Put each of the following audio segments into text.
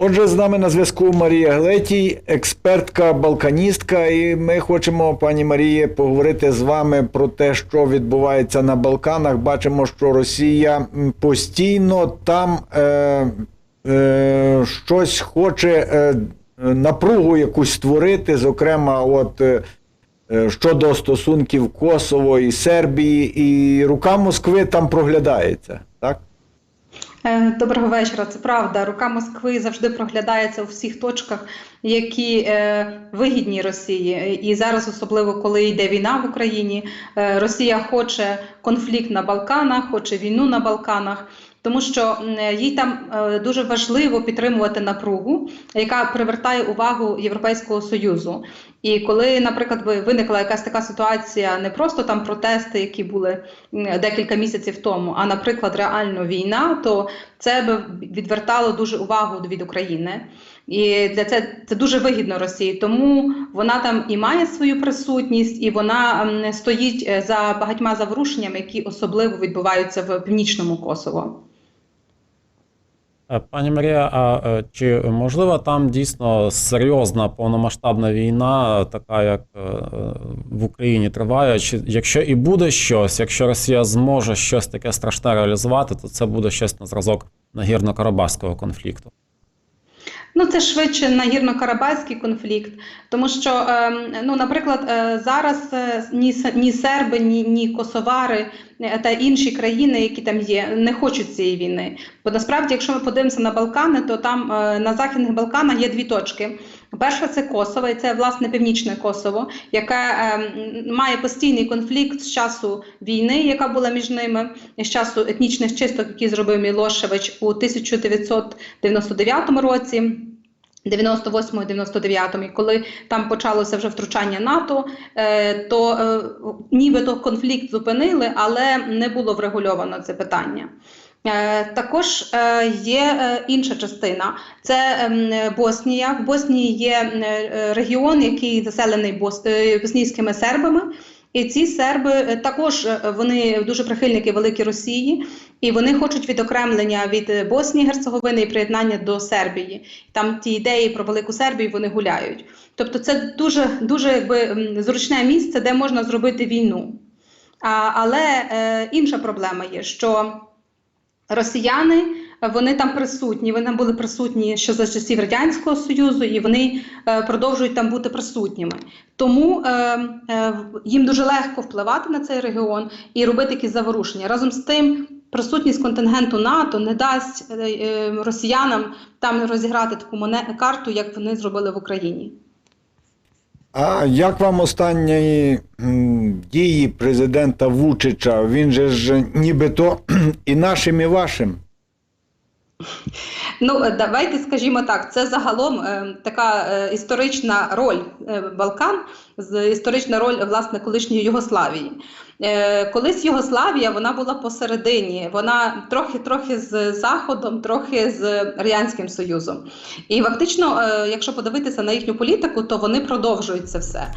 Отже, з нами на зв'язку Марія Глетій, експертка, балканістка, і ми хочемо, пані Марії, поговорити з вами про те, що відбувається на Балканах. Бачимо, що Росія постійно там е, е, щось хоче е, напругу якусь створити, зокрема, от. Е, Щодо стосунків Косово і Сербії, і рука Москви там проглядається, так? Е, Доброго вечора. Це правда. Рука Москви завжди проглядається у всіх точках, які е, вигідні Росії. І зараз, особливо коли йде війна в Україні, е, Росія хоче конфлікт на Балканах, хоче війну на Балканах. Тому що їй там е, дуже важливо підтримувати напругу, яка привертає увагу Європейського союзу. І коли, наприклад, виникла якась така ситуація, не просто там протести, які були декілька місяців тому, а наприклад, реально війна, то це би відвертало дуже увагу від України. І для це це дуже вигідно Росії, тому вона там і має свою присутність, і вона стоїть е, за багатьма заворушеннями, які особливо відбуваються в північному Косово. Е, Пані Марія, а е, чи можлива там дійсно серйозна повномасштабна війна, е, така як в Україні триває? Чи якщо і буде щось, якщо Росія зможе щось таке страшне реалізувати, то це буде щось на зразок нагірно-карабахського конфлікту? Ну, це швидше нагірно-карабахський конфлікт, тому що, е, ну, наприклад, е, зараз е, ні, ні серби, ні, ні косовари е, та інші країни, які там є, не хочуть цієї війни. Бо насправді, якщо ми подивимося на Балкани, то там на Західних Балканах є дві точки. Перша це Косово, і це власне північне Косово, яке е, має постійний конфлікт з часу війни, яка була між ними, з часу етнічних чисток, які зробив Мілошевич у 1999 році. 98-99, і коли там почалося вже втручання НАТО, е, то е, нібито конфлікт зупинили, але не було врегульовано це питання. Е, Також є інша частина це ем, Боснія. В Боснії є регіон, який заселений бос- боснійськими сербами. І ці серби також вони дуже прихильники великої Росії, і вони хочуть відокремлення від е, Боснії Герцеговини і приєднання до Сербії. Там ті ідеї про велику Сербію вони гуляють. Тобто, це дуже дуже якби зручне місце, де можна зробити війну. А, але е, інша проблема є, що росіяни вони там присутні. Вони там були присутні ще за часів радянського союзу, і вони е, продовжують там бути присутніми. Тому е, е, їм дуже легко впливати на цей регіон і робити якісь заворушення. Разом з тим, присутність контингенту НАТО не дасть е, е, росіянам там розіграти таку моне- карту, як вони зробили в Україні. А як вам останні дії президента Вучича? Він же ж нібито і нашим, і вашим. Ну, е, давайте скажімо так, це загалом е, така е, історична роль е, Балкан, з- історична роль власне колишньої Югославії. Е, колись Югославія вона була посередині, вона трохи трохи з Заходом, трохи з Радянським Союзом. І фактично, е, якщо подивитися на їхню політику, то вони продовжують це все.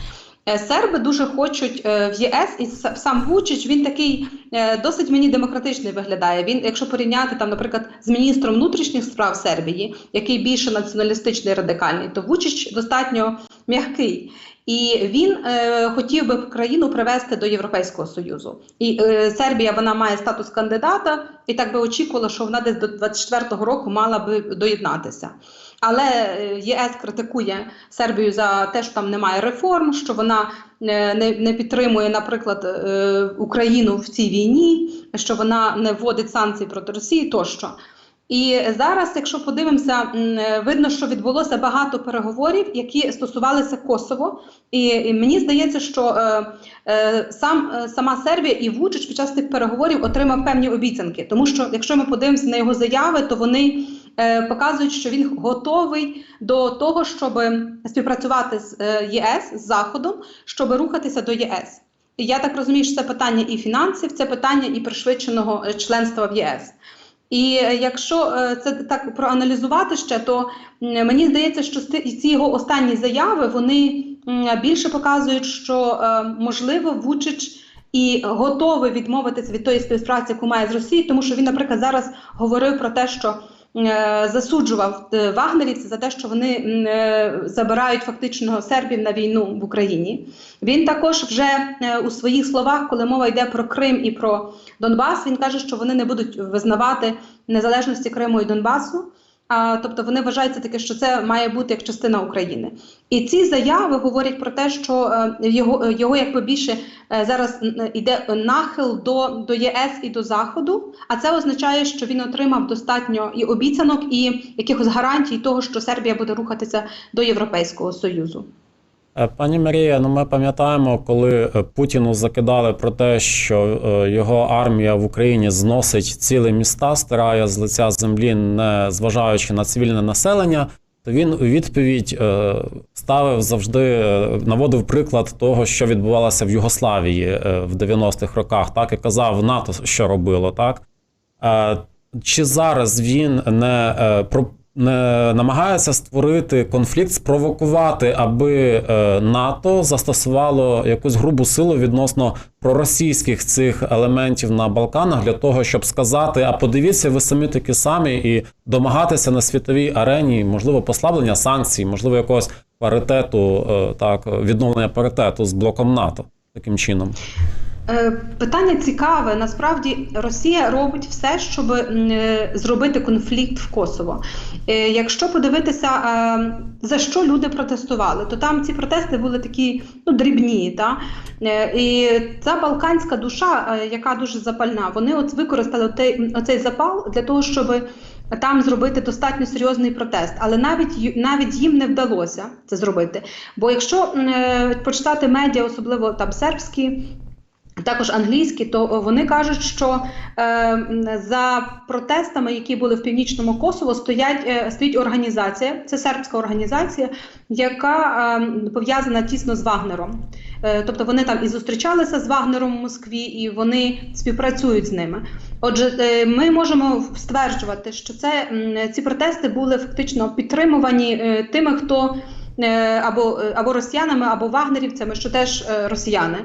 Е, Серби дуже хочуть е, в ЄС, і сам Вучич він такий е, досить мені демократичний виглядає. Він, якщо порівняти там, наприклад, з міністром внутрішніх справ Сербії, який більше націоналістичний радикальний, то Вучич достатньо м'який. І він е, хотів би країну привести до Європейського союзу. І е, Сербія вона має статус кандидата, і так би очікувала, що вона десь до 24-го року мала би доєднатися. Але е, ЄС критикує Сербію за те, що там немає реформ, що вона е, не, підтримує, наприклад, е, Україну в цій війні, що вона не вводить санкції проти Росії тощо. І зараз, якщо подивимося, видно, що відбулося багато переговорів, які стосувалися Косово. І, мені здається, що сам сама Сербія і Вучич під час тих переговорів отримав певні обіцянки. Тому що, якщо ми подивимося на його заяви, то вони показують, що він готовий до того, щоб співпрацювати з е, ЄС з Заходом, щоб рухатися до ЄС. І я так розумію, що це питання і фінансів, це питання і пришвидшеного е, членства в ЄС. І е, якщо е, це так проаналізувати ще, то мені здається, що ці його останні заяви вони більше показують, що е, можливо Вучич і готовий відмовитися від тої співпраці, яку має з Росією, тому що він, наприклад, зараз говорив про те, що е, засуджував е, вагнерівців за те, що вони е, забирають фактично сербів на війну в Україні. Він також вже е, у своїх словах, коли мова йде про Крим і про Донбас, він каже, що вони не будуть визнавати незалежності Криму і Донбасу. А, тобто вони вважаються таке, що це має бути як частина України. І ці заяви говорять про те, що е, його, е, його якби більше е, зараз іде нахил до, до ЄС і до Заходу. А це означає, що він отримав достатньо і обіцянок, і якихось гарантій того, що Сербія буде рухатися до Європейського Союзу. Е, Пані Марія, ну ми пам'ятаємо, коли е, Путіну закидали про те, що е, його армія в Україні зносить цілі міста, стирає з лиця землі, не зважаючи на цивільне населення. То він у відповідь ставив завжди, наводив приклад того, що відбувалося в Югославії в 90-х роках, так і казав НАТО, що робило, так. Чи зараз він не про намагається створити конфлікт, спровокувати, аби е, НАТО застосувало якусь грубу силу відносно проросійських цих елементів на Балканах для того, щоб сказати: а подивіться, ви самі такі самі, і домагатися на світовій арені, можливо, послаблення санкцій, можливо, якогось паритету, е, так відновлення паритету з блоком НАТО таким чином. Е, Питання цікаве. Насправді Росія робить все, щоб е, зробити конфлікт в Косово. Е, Якщо подивитися, за що люди протестували, то там ці протести були такі ну, дрібні. Та? І ця балканська душа, яка дуже запальна, вони от використали оцей, запал для того, щоб там зробити достатньо серйозний протест, але навіть навіть їм не вдалося це зробити. Бо якщо е, почитати медіа, особливо там сербські. Також англійські, то вони кажуть, що е, за протестами, які були в північному Косово, стоять е, стоїть організація. Це сербська організація, яка е, пов'язана тісно з Вагнером. Е, тобто вони там і зустрічалися з Вагнером в Москві, і вони співпрацюють з ними. Отже, е, ми можемо стверджувати, що це м, ці протести були фактично підтримувані е, тими, хто е, або, або росіянами, або вагнерівцями, що теж е, росіяни.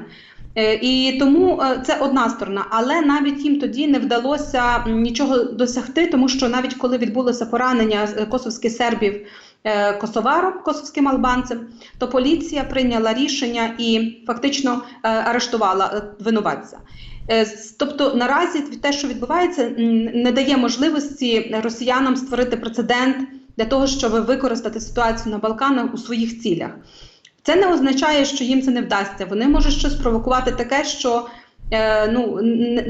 Е, І тому е, це одна сторона, але навіть їм тоді не вдалося нічого досягти, тому що навіть коли відбулося поранення е, косовських сербів косоваром, косовським албанцем, то поліція прийняла рішення і фактично арештувала винуватця. Тобто наразі те, що відбувається, не дає можливості росіянам створити прецедент для того, щоб використати ситуацію на Балканах у своїх цілях. Це не означає, що їм це не вдасться. Вони можуть щось провокувати таке, що е, ну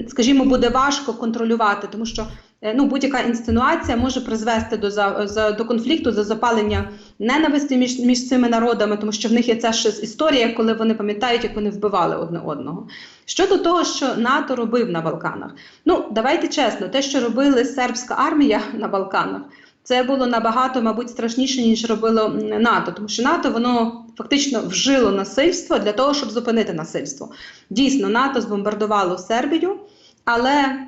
скажімо, буде важко контролювати, тому що е, ну будь-яка інсценуація може призвести до за, за до конфлікту, до запалення ненависті між, між цими народами, тому що в них є ця ще історія, коли вони пам'ятають, як вони вбивали одне одного. Щодо того, що НАТО робив на Балканах, ну давайте чесно, те, що робили сербська армія на Балканах. Це було набагато, мабуть, страшніше, ніж робило НАТО, тому що НАТО воно фактично вжило насильство для того, щоб зупинити насильство. Дійсно, НАТО збомбардувало Сербію, але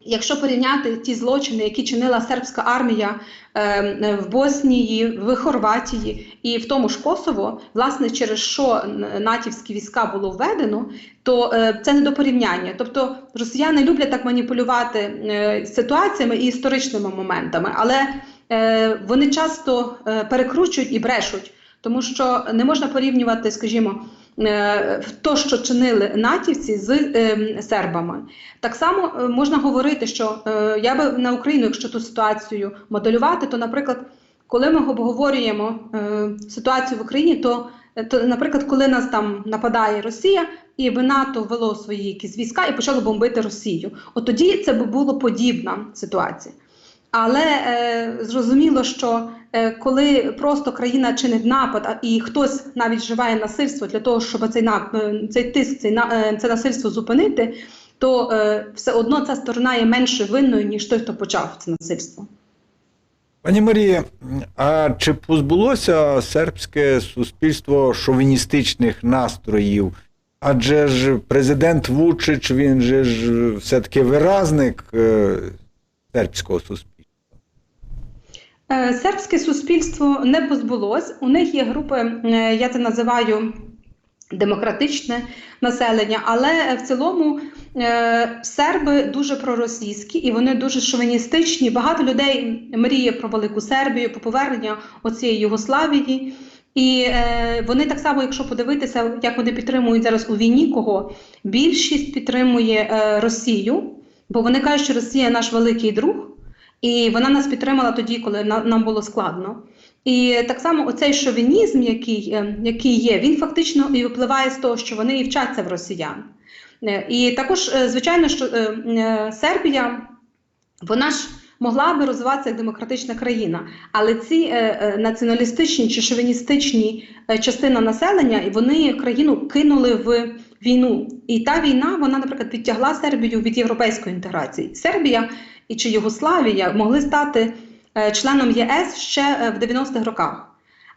якщо порівняти ті злочини, які чинила сербська армія е, е, в Боснії, в Хорватії і в тому ж Косово, власне, через що натівські війська було введено, то е, це не до порівняння. Тобто росіяни люблять так маніпулювати е, ситуаціями і історичними моментами, але е, вони часто перекручують і брешуть, тому що не можна порівнювати, скажімо. Е, То, що чинили натівці з е, сербами, так само е, можна говорити, що е, я би на Україну, якщо ту ситуацію моделювати, то, наприклад, коли ми обговорюємо ситуацію в Україні, то, то, наприклад, коли нас там нападає Росія, і би НАТО ввело свої якісь війська і почало бомбити Росію, от тоді це би було подібна ситуація. Але е, зрозуміло, що е, коли просто країна чинить напад, а і хтось навіть вживає насильство для того, щоб цей нап- е, цей тиск, цей на е, це насильство зупинити, то е, все одно ця сторона є менше винною, ніж той, хто почав це насильство. Пані Марія, а чи позбулося сербське суспільство шовіністичних настроїв? Адже ж президент Вучич, він же ж все-таки виразник е, сербського суспільства. Е, Сербське суспільство не позбулось. У них є групи, е, я це називаю демократичне населення, але в цілому е, серби дуже проросійські і вони дуже шовіністичні. Багато людей мріє про велику Сербію, про повернення оцієї Югославії. І е, вони так само, якщо подивитися, як вони підтримують зараз у війні, кого більшість підтримує е, Росію, бо вони кажуть, що Росія наш великий друг, і вона нас підтримала тоді, коли нам було складно. І так само оцей шовінізм, який, е, який є, він фактично і випливає з того, що вони і вчаться в росіян. Е, І також, е, звичайно, що е, Сербія, вона ж могла би розвиватися як демократична країна, але ці націоналістичні чи шовіністичні частина населення, вони країну кинули в війну. І та війна, вона, наприклад, відтягла Сербію від європейської інтеграції. Сербія і чи Югославія могли стати е, членом ЄС ще е, в 90-х роках.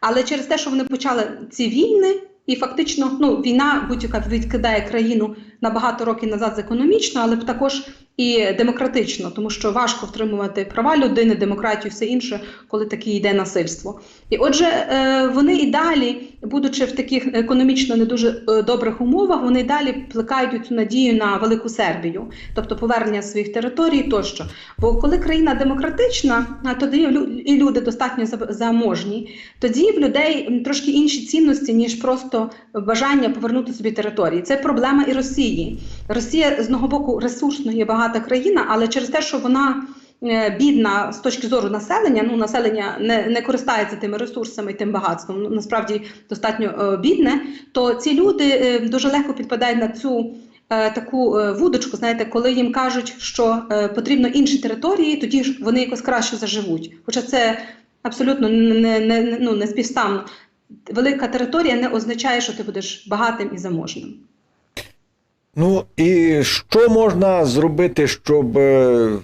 Але через те, що вони почали ці війни, і фактично ну, війна будь-яка відкидає країну на багато років назад з економічно, але також і демократично, тому що важко втримувати права людини, демократію, все інше, коли таке йде насильство. І отже, е, вони і далі, будучи в таких економічно не дуже е, добрих умовах, вони і далі плекають цю надію на велику Сербію, тобто повернення своїх територій тощо. Бо коли країна демократична, тоді і люди достатньо заможні, тоді в людей трошки інші цінності, ніж просто бажання повернути собі території. Це проблема і Росії. Росія з одного боку ресурсно є багата країна, але через те, що вона е, бідна з точки зору населення, ну населення не, не користається тими ресурсами і тим багатством, ну насправді достатньо е, бідне, то ці люди е, дуже легко підпадають на цю. Таку вудочку, знаєте, коли їм кажуть, що потрібно інші території, тоді ж вони якось краще заживуть. Хоча це абсолютно не, не, ну, не співставно. Велика територія не означає, що ти будеш багатим і заможним. Ну і що можна зробити, щоб е,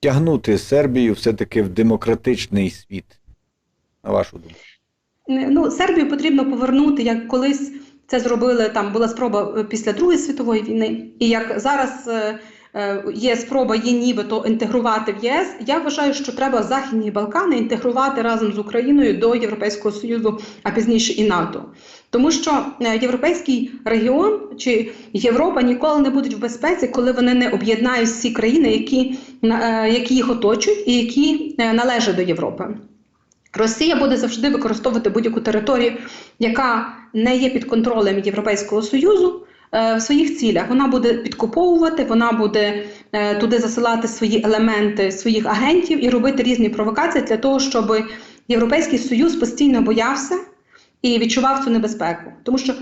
тягнути Сербію все-таки в демократичний світ? На вашу думку? Ну, Сербію потрібно повернути, як колись це зробили. Там була спроба е, після Другої світової війни, і як зараз е, є спроба її нібито інтегрувати в ЄС. Я вважаю, що треба Західні Балкани інтегрувати разом з Україною до Європейського Союзу, а пізніше і НАТО. Тому що е, європейський регіон чи Європа ніколи не будуть в безпеці, коли вони не об'єднають всі країни, які, е, які їх оточують і які е, належать до Європи. Росія буде завжди використовувати будь-яку територію, яка не є під контролем Європейського Союзу. В своїх цілях вона буде підкуповувати, вона буде туди засилати свої елементи своїх агентів і робити різні провокації для того, щоб Європейський Союз постійно боявся і відчував цю небезпеку. Тому що е,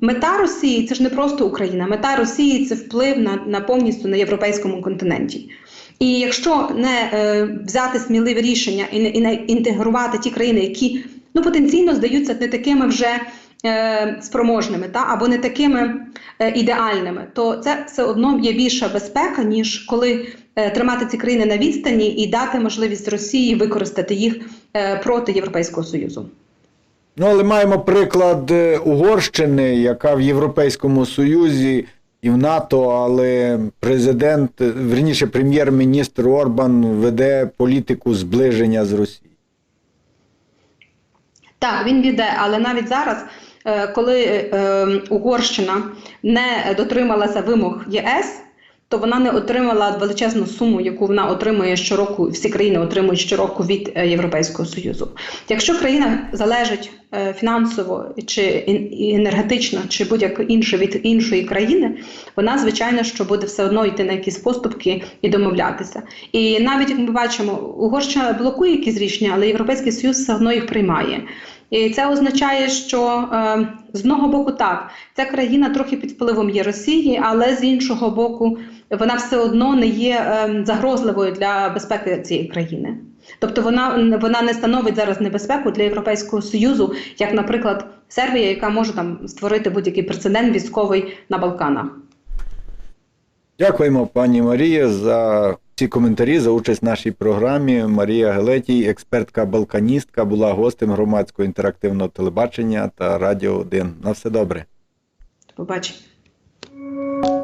мета Росії це ж не просто Україна, мета Росії це вплив на, на повністю на європейському континенті. І якщо не е, взяти сміливі рішення і не, і не інтегрувати ті країни, які ну потенційно здаються не такими вже е, спроможними, та або не такими е, ідеальними, то це все одно є більша безпека, ніж коли е, тримати ці країни на відстані і дати можливість Росії використати їх е, проти Європейського союзу. Ну, але маємо приклад е, Угорщини, яка в Європейському Союзі і в НАТО, але президент, е, верніше, прем'єр-міністр Орбан веде політику зближення з Росією. Так, він віде, але навіть зараз, е, коли е, Угорщина не дотрималася вимог ЄС, то вона не отримала величезну суму, яку вона отримує щороку, всі країни отримують щороку від е, Європейського Союзу. Якщо країна залежить е, фінансово чи енергетично, чи будь-як інше від іншої країни, вона звичайно що буде все одно йти на якісь поступки і домовлятися. І навіть як ми бачимо, Угорщина блокує якісь рішення, але Європейський Союз все одно їх приймає. І це означає, що е, з одного боку так, ця країна трохи під впливом є Росії, але з іншого боку, вона все одно не є е, загрозливою для безпеки цієї країни. Тобто вона, вона не становить зараз небезпеку для Європейського Союзу, як, наприклад, Сербія, яка може там створити будь-який прецедент військовий на Балканах. Дякуємо, пані Марія, за ці коментарі, за участь в нашій програмі. Марія Гелетій, експертка балканістка, була гостем громадського інтерактивного телебачення та Радіо 1. На все добре. До побачення.